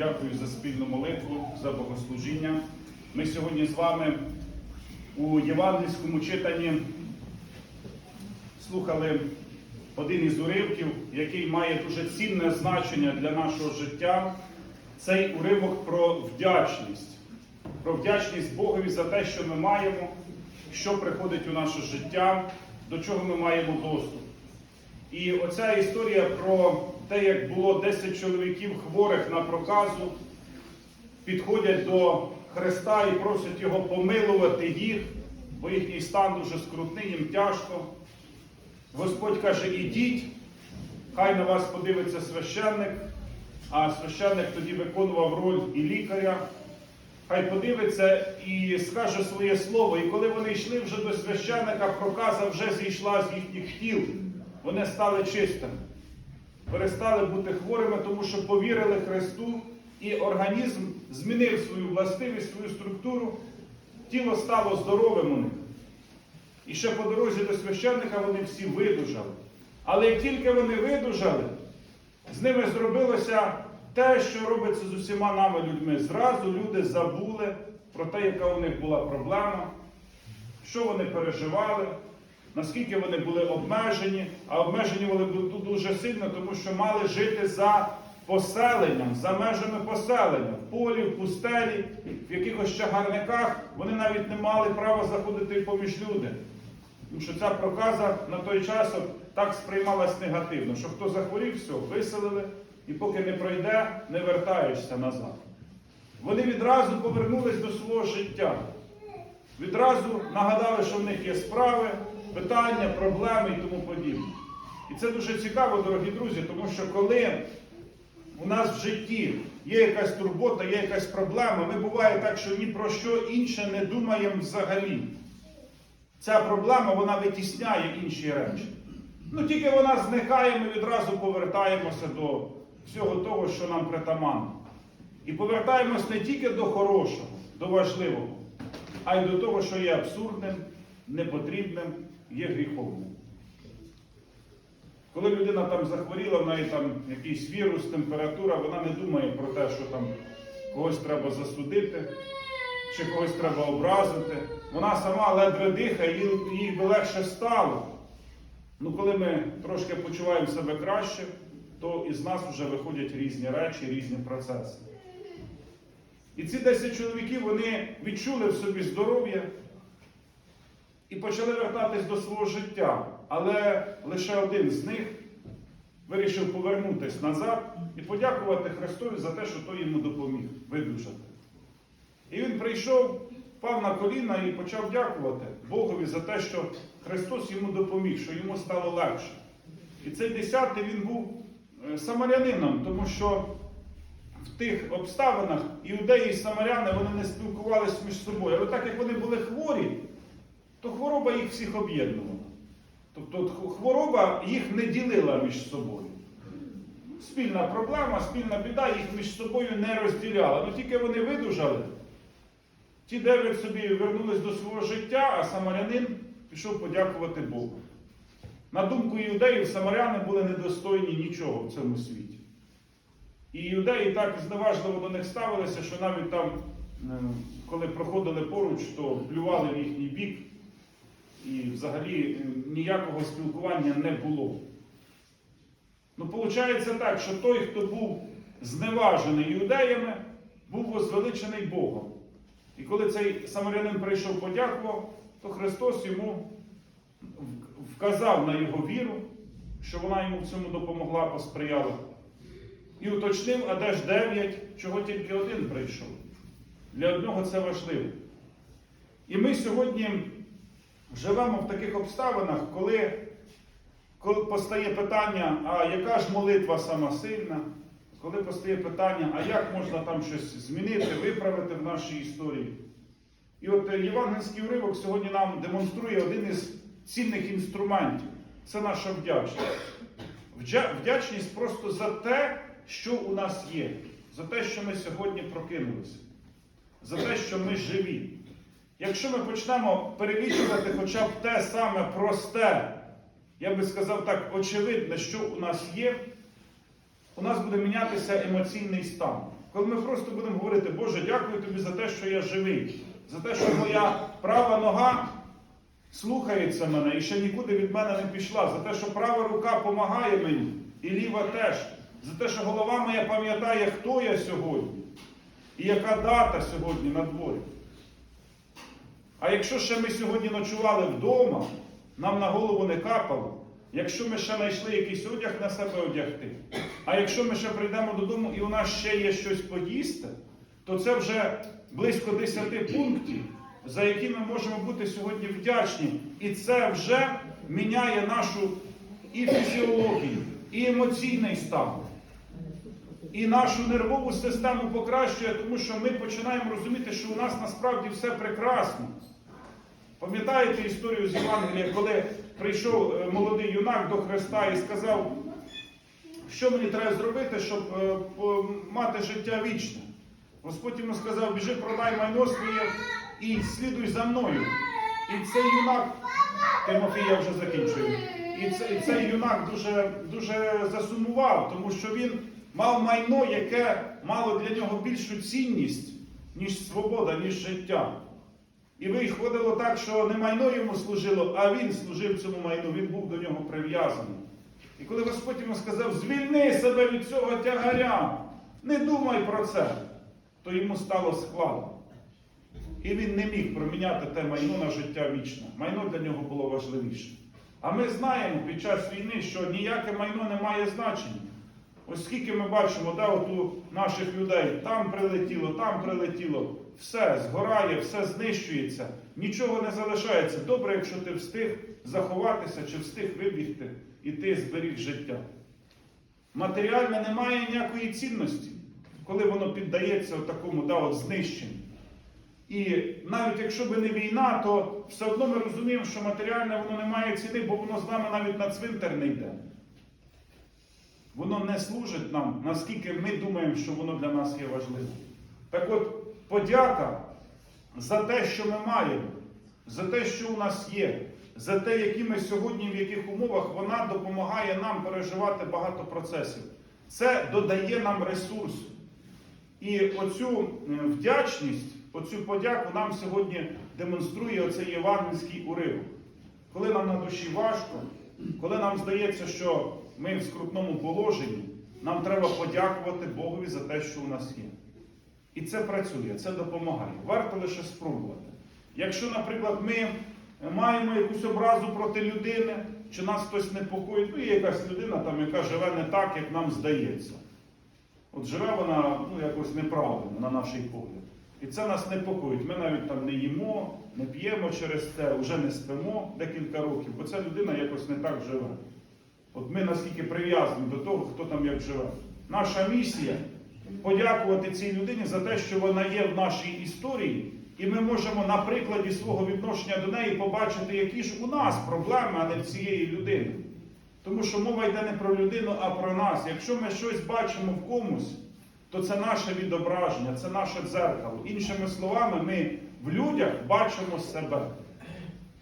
Дякую за спільну молитву, за богослужіння. Ми сьогодні з вами у євангельському читанні слухали один із уривків, який має дуже цінне значення для нашого життя. Цей уривок про вдячність, про вдячність Богові за те, що ми маємо, що приходить у наше життя, до чого ми маємо доступ. І оця історія про те, як було 10 чоловіків хворих на проказу, підходять до Христа і просять його помилувати їх, бо їхній стан дуже скрутний, їм тяжко. Господь каже, ідіть, хай на вас подивиться священник, а священник тоді виконував роль і лікаря. Хай подивиться і скаже своє слово. І коли вони йшли вже до священника, проказа вже зійшла з їхніх тіл. Вони стали чистими, перестали бути хворими, тому що повірили Христу, і організм змінив свою властивість, свою структуру, тіло стало здоровим у них. І ще по дорозі до священника вони всі видужали. Але як тільки вони видужали, з ними зробилося те, що робиться з усіма нами людьми. Зразу люди забули про те, яка у них була проблема, що вони переживали, наскільки вони були обмежені, а обмежені вони були дуже сильно, тому що мали жити за поселенням, за межами поселення, в полі, в пустелі, в якихось чагарниках. Вони навіть не мали права заходити поміж люди. Тому що ця проказа на той час так сприймалась негативно, що хто захворів, все, виселили, і поки не пройде, не вертаєшся назад. Вони відразу повернулись до свого життя. Відразу нагадали, що в них є справи, питання, проблеми і тому подібне. І це дуже цікаво, дорогі друзі, тому що коли у нас в житті є якась турбота, є якась проблема, ми буває так, що ні про що інше не думаємо взагалі. Ця проблема вона витісняє інші речі. Ну тільки вона зникає, ми відразу повертаємося до всього того, що нам притаманно. І повертаємось не тільки до хорошого, до важливого, а й до того, що є абсурдним, непотрібним, є гріховним. Коли людина там захворіла, в неї там якийсь вірус, температура, вона не думає про те, що там когось треба засудити, чи когось треба образити. Вона сама ледве дихає, їй, би легше стало. Ну, коли ми трошки почуваємо себе краще, то із нас вже виходять різні речі, різні процеси. І ці 10 чоловіків вони відчули в собі здоров'я і почали вертатись до свого життя. Але лише один з них вирішив повернутися назад і подякувати Христові за те, що той йому допоміг видужати. І він прийшов, впав на коліна і почав дякувати Богові за те, що Христос йому допоміг, що йому стало легше. І цей десятий він був е, самарянином, тому що в тих обставинах іудеї і самаряни вони не спілкувалися між собою. Але так як вони були хворі, то хвороба їх всіх об'єднувала. Тобто хвороба їх не ділила між собою. Спільна проблема, спільна біда їх між собою не розділяла. Ну тільки вони видужали. Ті дев'ять собі вернулись до свого життя, а самарянин пішов подякувати Богу. На думку іудеїв, самаряни були недостойні нічого в цьому світі. І іудеї так зневажливо до них ставилися, що навіть там, коли проходили поруч, то плювали в їхній бік, і взагалі е, ніякого спілкування не було. Ну, виходить так, що той, хто був зневажений іудеями, був возвеличений Богом. І коли цей самарянин прийшов подякував, то Христос йому вказав на його віру, що вона йому в цьому допомогла, посприяла. І уточнив, а де ж дев'ять, чого тільки один прийшов. Для одного це важливо. І ми сьогодні живемо в таких обставинах, коли, постає питання, а яка ж молитва сама сильна, коли постає питання, а як можна там щось змінити, виправити в нашій історії. І от євангельський уривок сьогодні нам демонструє один із цінних інструментів це наша вдячність. Вдячність просто за те, що у нас є, за те, що ми сьогодні прокинулися, за те, що ми живі. Якщо ми почнемо перелічувати хоча б те саме просте, я би сказав так, очевидне, що у нас є, у нас буде мінятися емоційний стан. Коли ми просто будемо говорити, Боже, дякую тобі за те, що я живий, за те, що моя права нога слухається мене і ще нікуди від мене не пішла, за те, що права рука допомагає мені, і ліва теж, за те, що голова моя пам'ятає, хто я сьогодні і яка дата сьогодні на дворі. А якщо ще ми сьогодні ночували вдома, нам на голову не капало, якщо ми ще знайшли якийсь одяг на себе одягти, а якщо ми ще прийдемо додому і у нас ще є щось поїсти, то це вже близько 10 пунктів, за які ми можемо бути сьогодні вдячні. І це вже міняє нашу і фізіологію, і емоційний стан. І нашу нервову систему покращує, тому що ми починаємо розуміти, що у нас насправді все прекрасно. Пам'ятаєте історію з Євангелія, коли прийшов е, молодий юнак до Христа і сказав, що мені треба зробити, щоб е, мати життя вічне? Господь йому сказав, біжи, продай майно своє і слідуй за мною. І цей юнак, Тимофій, я вже закінчую. І цей, цей юнак дуже, дуже засумував, тому що він мав майно, яке мало для нього більшу цінність, ніж свобода, ніж життя. І виходило так, що не майно йому служило, а він служив цьому майну, він був до нього прив'язаний. І коли Господь йому сказав, звільни себе від цього тягаря, не думай про це, то йому стало складно. І він не міг проміняти те майно на життя вічне. Майно для нього було важливіше. А ми знаємо під час війни, що ніяке майно не має значення. Ось скільки ми бачимо, да, от у наших людей там прилетіло, там прилетіло, все згорає, все знищується, нічого не залишається. Добре, якщо ти встиг заховатися чи встиг вибігти, і ти зберіг життя. Матеріальне не має ніякої цінності, коли воно піддається такому да, знищенню. І навіть якщо би не війна, то все одно ми розуміємо, що матеріальне воно не має ціни, бо воно з нами навіть на цвинтар не йде. Воно не служить нам, наскільки ми думаємо, що воно для нас є важливим. Так от, подяка за те, що ми маємо, за те, що у нас є, за те, які ми сьогодні, в яких умовах, вона допомагає нам переживати багато процесів. Це додає нам ресурсу. І оцю е, вдячність, оцю подяку нам сьогодні демонструє оцей євангельський уривок. Коли нам на душі важко, коли нам здається, що ми в скрутному положенні, нам треба подякувати Богові за те, що у нас є. І це працює, це допомагає. Варто лише спробувати. Якщо, наприклад, ми маємо якусь образу проти людини, чи нас хтось непокоїть, ну є якась людина, там, яка живе не так, як нам здається. От живе вона ну, якось неправильно, на наш погляд. І це нас непокоїть. Ми навіть там не їмо, не п'ємо через це, вже не спимо декілька років, бо ця людина якось не так живе. От ми наскільки прив'язані до того, хто там як живе. Наша місія подякувати цій людині за те, що вона є в нашій історії, і ми можемо на прикладі свого відношення до неї побачити, які ж у нас проблеми, а не в цієї людини. Тому що мова йде не про людину, а про нас. Якщо ми щось бачимо в комусь, то це наше відображення, це наше дзеркало. Іншими словами, ми в людях бачимо себе.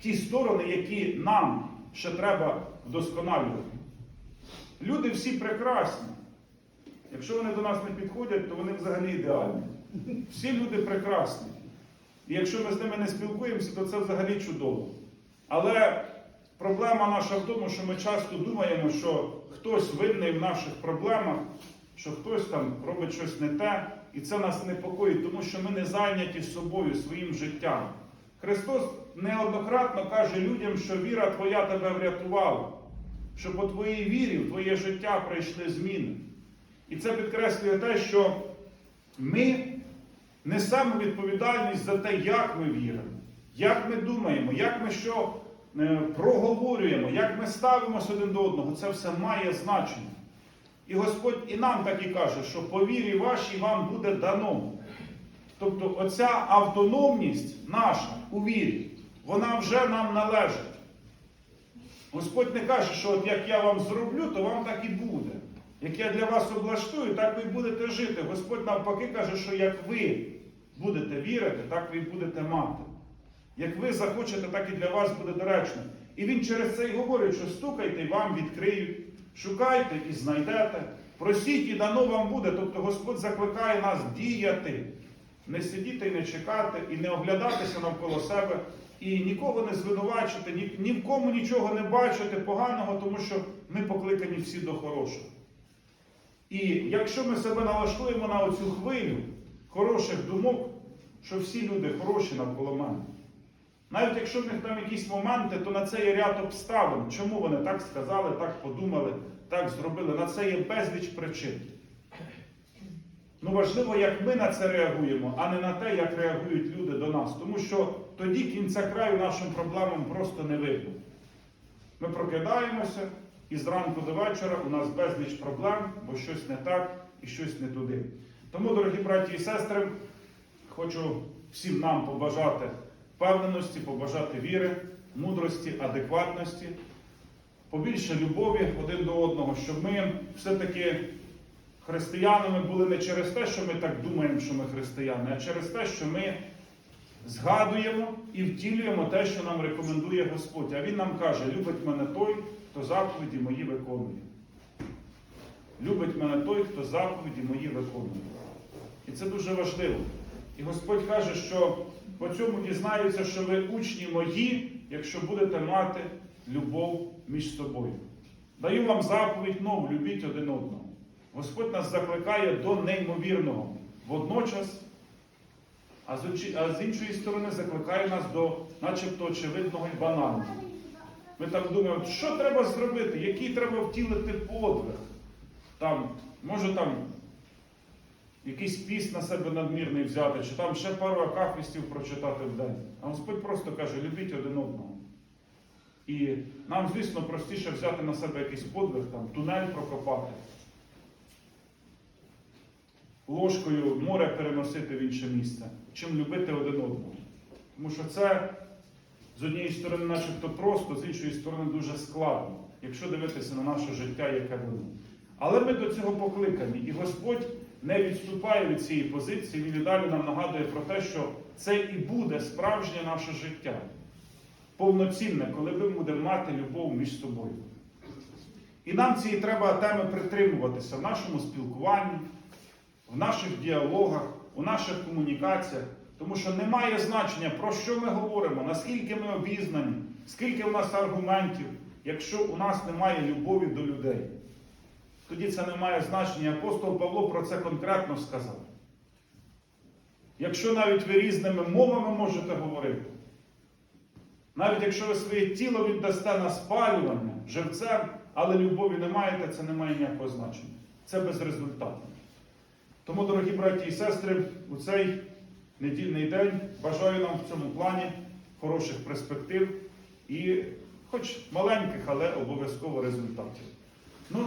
Ті сторони, які нам ще треба вдосконалювати. Люди всі прекрасні. Якщо вони до нас не підходять, то вони взагалі ідеальні. Всі люди прекрасні. І якщо ми з ними не спілкуємося, то це взагалі чудово. Але проблема наша в тому, що ми часто думаємо, що хтось винний в наших проблемах, що хтось там робить щось не те, і це нас непокоїть, тому що ми не зайняті собою, своїм життям. Христос неоднократно каже людям, що віра твоя тебе врятувала, що по твоїй вірі в твоє життя прийшли зміни. І це підкреслює те, що ми несемо відповідальність за те, як ми віримо, як ми думаємо, як ми що е, проговорюємо, як ми ставимося один до одного. Це все має значення. І Господь і нам так і каже, що по вірі вашій вам буде дано. Тобто оця автономність наша у вірі, вона вже нам належить. Господь не каже, що от як я вам зроблю, то вам так і буде. Як я для вас облаштую, так ви будете жити. Господь навпаки каже, що як ви будете вірити, так ви будете мати. Як ви захочете, так і для вас буде доречно. І він через це й говорить, що стукайте і вам відкриють, шукайте і знайдете, Просіть і дано вам буде. Тобто Господь закликає нас діяти, не сидіти і не чекати, і не оглядатися навколо себе, і нікого не звинувачити, ні, ні в кому нічого не бачити поганого, тому що ми покликані всі до хорошого. І якщо ми себе налаштуємо на оцю хвилю хороших думок, що всі люди хороші навколо мене. Навіть якщо в них там якісь моменти, то на це є ряд обставин. Чому вони так сказали, так подумали, так зробили? На це є безліч причин. Ну важливо, як ми на це реагуємо, а не на те, як реагують люди до нас. Тому що тоді кінця краю нашим проблемам просто не видно. Ми прокидаємося, і зранку до вечора у нас безліч проблем, бо щось не так і щось не туди. Тому, дорогі браті і сестри, хочу всім нам побажати впевненості, побажати віри, мудрості, адекватності, побільше любові один до одного, щоб ми все-таки християнами були не через те, що ми так думаємо, що ми християни, а через те, що ми згадуємо і втілюємо те, що нам рекомендує Господь. А Він нам каже, любить мене той, хто заповіді мої виконує. Любить мене той, хто заповіді мої виконує. І це дуже важливо. І Господь каже, що по цьому дізнаються, що ви учні мої, якщо будете мати любов між собою. Даю вам заповідь нову, любіть один одного. Господь нас закликає до неймовірного водночас, а з, іншої сторони закликає нас до начебто очевидного і банального. Ми там думаємо, що треба зробити, який треба втілити подвиг. Там, може там якийсь піст на себе надмірний взяти, чи там ще пару акафістів прочитати в день. А Господь просто каже, любіть один одного. І нам, звісно, простіше взяти на себе якийсь подвиг, там, тунель прокопати, ложкою море переносити в інше місце, чим любити один одного. Тому що це з однієї сторони, начебто просто, з іншої сторони, дуже складно, якщо дивитися на наше життя, яке воно. Але ми до цього покликані, і Господь не відступає від цієї позиції, він і далі нам нагадує про те, що це і буде справжнє наше життя. Повноцінне, коли ми будемо мати любов між собою. І нам цієї треба теми притримуватися в нашому спілкуванні, в наших діалогах, у наших комунікаціях, тому що немає значення, про що ми говоримо, наскільки ми обізнані, скільки у нас аргументів, якщо у нас немає любові до людей. Тоді це не має значення. Апостол Павло про це конкретно сказав. Якщо навіть ви різними мовами можете говорити, навіть якщо ви своє тіло віддасте на спалювання живцем, але любові не маєте, це не має ніякого значення. Це безрезультатно. Тому, дорогі браті і сестри, у цей недільний день бажаю нам в цьому плані хороших перспектив і, хоч маленьких, але обов'язково результатів.